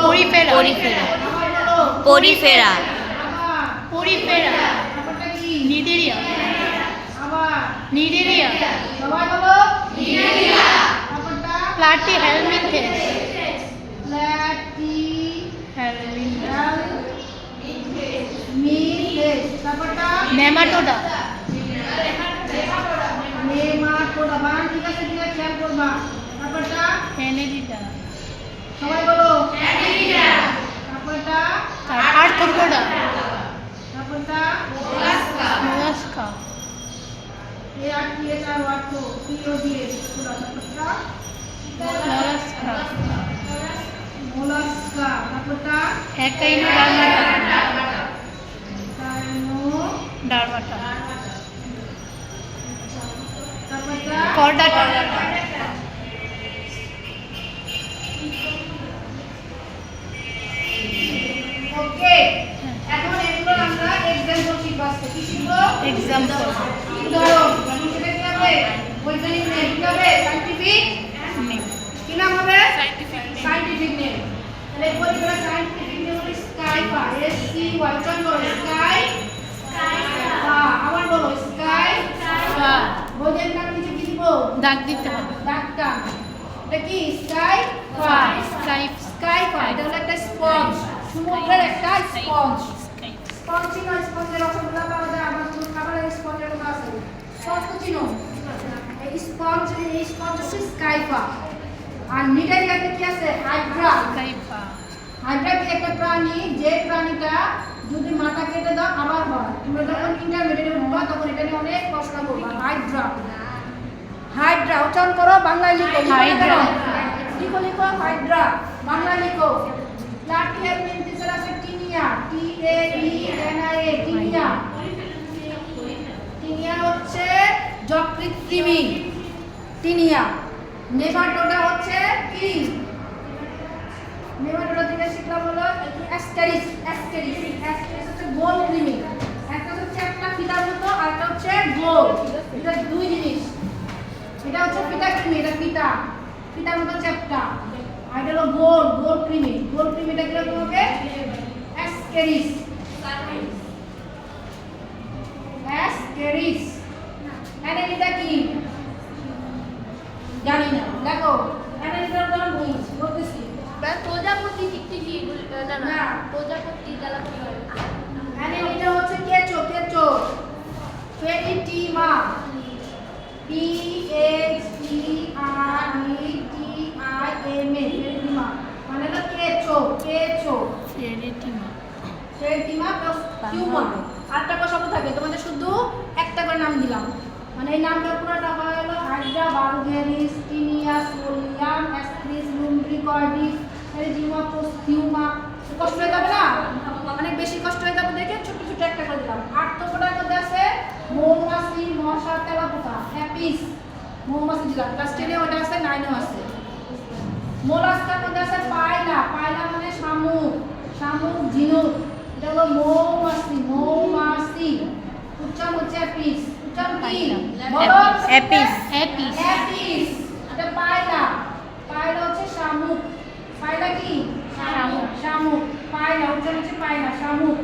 Porifera. Porifera আবার বলো Porifera আবার পরিফেরা ব্যাপারটা কি নিডেরিয়া আবার নিডেরিয়া সবাই বলো ব্যাপারটা প্লাটি হেলমিনথেস প্লাটি হেলমিন মিলেস ব্যাপারটা নেমাটোডা নেমাটোডা বান ঠিক আছে ঠিক আছে খেয়াল করবা ব্যাপারটা হেনেরিটা সবাই বলো। ব্যাপারটা আর্থ্রোপোডা ব্যাপারটা মোলাস্কা। এ আর আর ও ডি ব্যাপারটা মোলাস্কা। মোলাস্কা। কর্ডাটা এক্সাম্পল বৈজ্ঞানিক নেম কি হবে সাইন্টিফিক হবে সাইন্টিফিক নেম তাহলে পরিবার সাইন্টিফিক নেম হলো স্কাইপা এস আবার বলো স্কাই বৈজ্ঞানিক নাম নিচে কি কি স্কাই পা স্কাই স্কাই এটা হলো একটা স্পঞ্জ সমুদ্রের একটা স্পঞ্জ চিনো স্পঞ্জের রসগোল্লা পাওয়া যায় আবার কোনো খাবারের স্পঞ্জের কথা আছে। স্পঞ্জ তো চিনো স্পঞ্জ স্পঞ্জ হচ্ছে স্কাইপা আর নিডারিয়াতে কি আছে? হাইড্রা স্কাইপা হাইড্রা কি একটা প্রাণী? যে প্রাণীটা যদি মাথা কেটে দাও আবার হয়। তোমরা যখন ইন্টারমিডিয়েটে উঠবা তখন এটা নিয়ে অনেক কষ্ট করবা হাইড্রা হাইড্রা উচ্চারণ করো বাংলায় লিখো। হাইড্রা। লিখো লিখো হাইড্রা বাংলায় লিখো প্লাটিয়ার মেন্টিসের আছে Taenia T A E N I A Taenia. Taenia হচ্ছে যকৃৎ কৃমি। টিনিয়া। নেমাটোডা হচ্ছে কি নেমাটোডা থেকে শিখলাম হলো অ্যাস্টেরিস অ্যাস্টেরিস। অ্যাস্টেরিস হচ্ছে গোল কৃমি। একটা হচ্ছে একটা ফিতার মতো, আর একটা হচ্ছে গোল। এটা দুই জিনিস। এটা হচ্ছে ফিতা কৃমি, এটা ফিতা। ফিতার মতো চ্যাপ্টা। আর এটা হলো গোল গোল কৃমি। গোল কৃমিটা কীরকম হবে? অ্যাস্টেরিস। অ্যাস্টেরিস অ্যানেলিটা কি জানি না দেখো অ্যানেলিটার উদাহরণ বলছি বলতেছি প্রজাপতি টিকটিকি না না। প্রজাপতি তেলাপতি অ্যানেলিটা হচ্ছে কেঁচো কেঁচো Pheretima P H E R E T I M A Pheretima মানে হলো কেঁচো কেঁচো ফেরিটিমা ফেরিটিমা প্লাস টিউমার আটটা করে শব্দ থাকে তোমাদের শুধু একটা করে নাম দিলাম মানে এই নামটা পুরোটা হয়ে গেল Hydra vulgaris Taenia solium Ascaris lumbricoides Pheretima posthuma কষ্ট হয়ে যাবে না অনেক বেশি কষ্ট হয়ে যাবে দেখে ছোট ছোট একটা করে দিলাম আটটার মধ্যে আছে মৌমাছি মশা তেলাপোকা হ্যাপিস দিলাম ক্লাস টেনে ওটা আছে নাইনেও আছে। মোলাস্কার মধ্যে আছে পায়লা। পায়লা মানে শামুক। শামুক ঝিনুক। এটা হলো মৌমাছি মৌমাছি। উচ্চারণ হচ্ছে অ্যাপিস উচ্চারণ কি? বলো অ্যাপিস। অ্যাপিস। অ্যাপিস। এটা পায়লা। পায়লা হচ্ছে শামুক। পায়লা কি? শামুক। শামুক। পায়লা উচ্চারণ হচ্ছে পায়লা শামুক।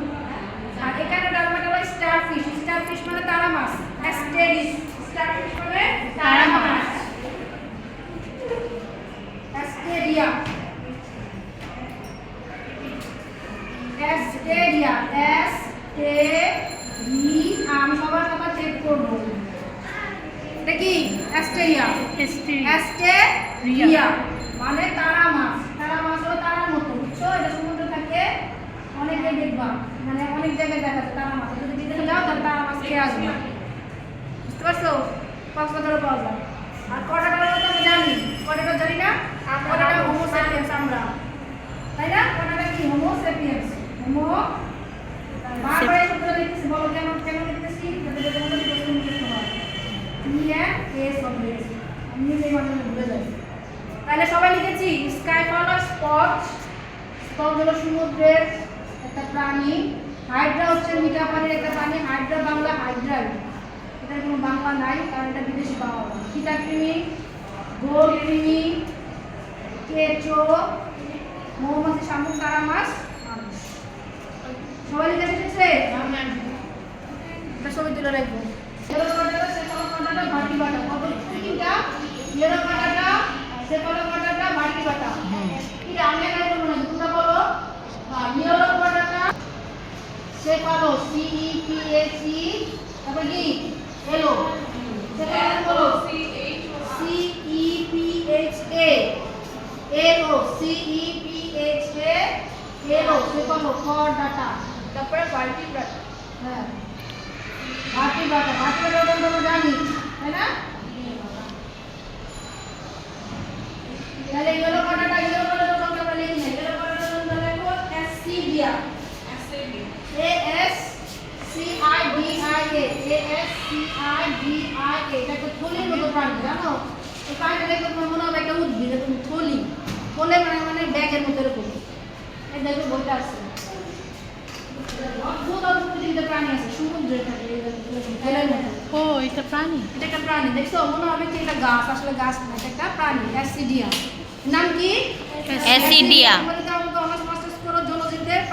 আর এখানে ডালমাটা হলো স্টারফিশ। স্টারফিশ মানে তারা মাছ। অ্যাস্টেরিস। স্টারফিশ মানে তারা মাছ অ্যাস্টেরিয়া অ্যাস্টেরিয়া এস তে ই আমি সবার কথা চেক করব এটা কি অ্যাস্টেরিয়া হিস্ট্রি অ্যাস্টেরিয়া মানে তারা মাছ তারা মাছ হলো তারার মতো বুঝছ? এটা সমুদ্রে থাকে, অনেকে দেখবা মানে অনেক জায়গায় দেখা যায় তারা মাছ। যদি বিদেশে যাও, তাহলে তারা মাছ খেয়ে আসবে। বুঝতে পারছ? কক্সবাজারও পাওয়া যায়। আর কটাটার কথা আমি জানি? কটাটা জানি না? কটাটা হোমোসেপিয়েন্স আমরা? তাই না? কটাটা কি? হোমোসেপিয়েন্স সেপিয়েন্স হোমো বারবার এই শব্দটা লিখতেছি, বলো কেন কেন লিখতেছি? যাতে তোমাদের প্রশ্ন মুখস্থ হয়। ই এস হবে আমি মাঝে মাঝে ভুলে যাই। তাহলে সবাই লিখেছি স্কাই ফলার স্পট স্পট হলো সমুদ্রের একটা প্রাণী হাইড্রা হচ্ছে মিঠা পানির একটা প্রাণী হাইড্রা বাংলা হাইড্রা এটার কোনো বাংলা নাই কারণ এটা বিদেশি বাংলা কিটা কৃমি গোল কৃমি কেঁচো মৌমাছি শামুক তারা মাছ মানুষ সবাই লিখে এসেছে এটা ছবি তুলে রাখব। ভাটি বাটা কত তিনটা ইয়েলো কাটাটা সে কালো কাটাটা ভাটি বাটা এটা আমি একাই বলব না তোমরা বলো ইয়েলো কাটাটা সে কালো C E P A C তারপর কি? এলো। সে বলো C E P H A এলো C E P H A এলো সে কালো ফর ডাটা। তারপরে বাটা হ্যাঁ। বাটা ভাটি বাটা ওটা আমরা জানি তাই না? তাহলে ইয়েলো কাটাটা yellow A S C I D I A A S C I D I A এটা একটা থলির মতো প্রাণী জানো? এই প্রাণীটা দেখে তোমার মনে হবে একটা উদ্ভিদ এরকম থলি। থলে মানে মানে ব্যাগের মতো এরকম। এই দেখো বইটা আছে। অদ্ভুত অদ্ভুত পৃথিবীতে প্রাণী আছে সমুদ্রে থাকে থলের মতো ও এটা প্রাণী? এটা একটা প্রাণী দেখছ? মনে হবে কি এটা গাছ আসলে গাছ না এটা একটা প্রাণী অ্যাসিডিয়া। নাম কি? অ্যাসিডিয়া। তোমরা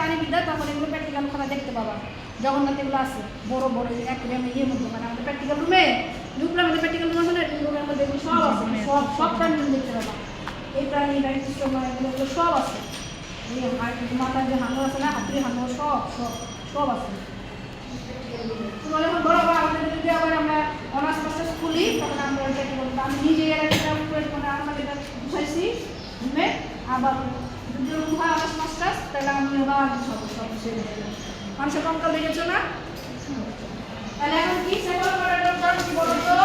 জলজীবদের প্রাণীবিদ্যা তাহলে এগুলো প্র্যাকটিক্যাল খাতা দেখতে পাবা। জগন্নাথ এগুলো আছে, বড় বড় অ্যাকুরিয়ামে ইয়ে মতো মানে আমাদের প্র্যাকটিক্যাল রুমে। ঢুকলে আমাদের প্র্যাকটিক্যাল রুম আছে না রুমের মধ্যে সব আছে, সব সব প্রাণী দেখতে পাবা। এই প্রাণী ডাইনোসর এগুলো এগুলো সব আছে। এই মাথার যে হাঙর আছে না, হাতির হাঙর, সব সব সব আছে। বড় আমাদের যদি আবার আমরা খুলি, তখন আমরা আমি নিজে এর একটা এটা বুঝাইছি আবার যদি ওরকম হয় অনার্স মাস্টার্স তাহলে আমি কঙ্কাল না? তাহলে কি করার জন্য কি বলো তো?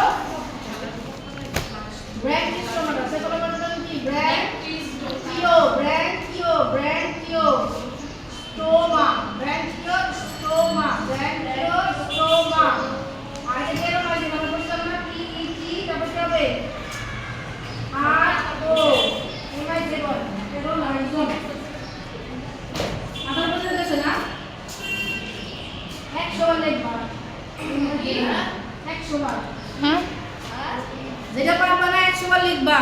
ব্র্যাঙ্কিস্টোমাটা সেগুলো করার জন্য কি? Branchio branchio Branchiostoma stoma Branchiostoma আর এটা কেন হয় মনে করতে না তারপর কি হবে? আর ও এম আই জে বল এটা লাইজন আপনারা বুঝতে পেরেছেন না একশো বার লিখবা একশো বার হ্যাঁ যেটা পারবা না একশো বার লিখবা।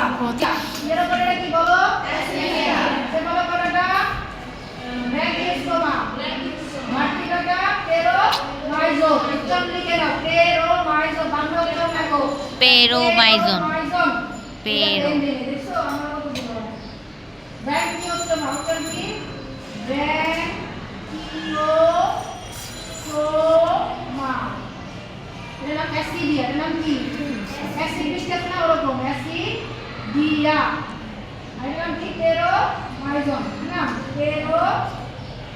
এর উপরে কি বলো সে বলো কতটা ব্র্যাঙ্কিওস্টোমা মাটিকাটা টেরো মাইজো উচ্চারণ লিখে নাও টেরো মাইজো বাংলা উচ্চারণ লেখো পেরোমাইজন মাইজন পেরো। দেখছ আমরা কত বলব ব্র্যাঙ্কিওস্টোমা উচ্চারণ কি ব্র্যাঙ্কিওস্টোমা এর নাম অ্যাসিডিয়া এর নাম কি অ্যাসিড মিষ্টি না ওরকম অ্যাসিডিয়া আর এর নাম কি টেরো মাইজন না টেরো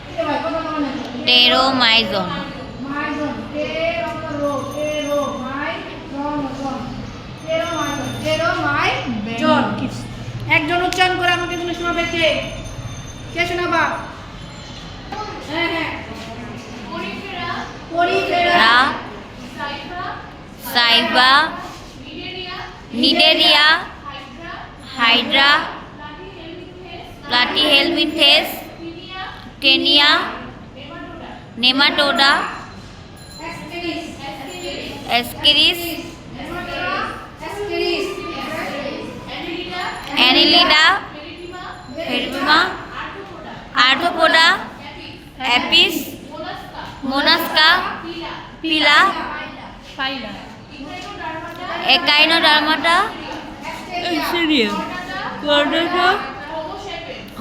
কে ভাই কত কত নাম টেরোমাইজন মাইজন টেরো টেরো মাইজন জন টেরো মাইজন টেরো মাইজন একজন উচ্চারণ করে আমাকে এগুলো শোনাবে কে কে শোনাবা? হ্যাঁ হ্যাঁ। মিডেরিয়া Cnidaria Hydra, প্লাটি হেলমিথেস taenia, nematoda অ্যাসকেরিস Annelida Annelida Arthropoda Apis, মোনাস্কা, পিলা পিলা ইকাইনোডার্মাটা Echinodermata অ্যাসকেরিয়া chordata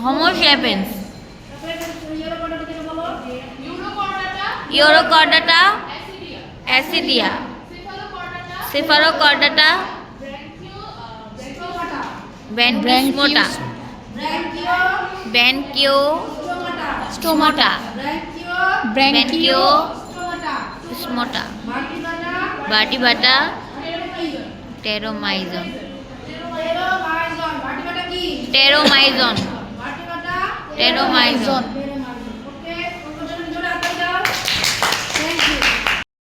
হোমোসেপেন্স হোমোস্যাপেন্স Urochordata অ্যাসিডিয়া। সেফারোকর্ডাটা ব্যানকিসমোটা ব্যানকিও স্টোমোটা। ব্যানকিও স্মোটা বাটিবাটা টেরোমাইজন টেরোমাইজন টেরোমাইজন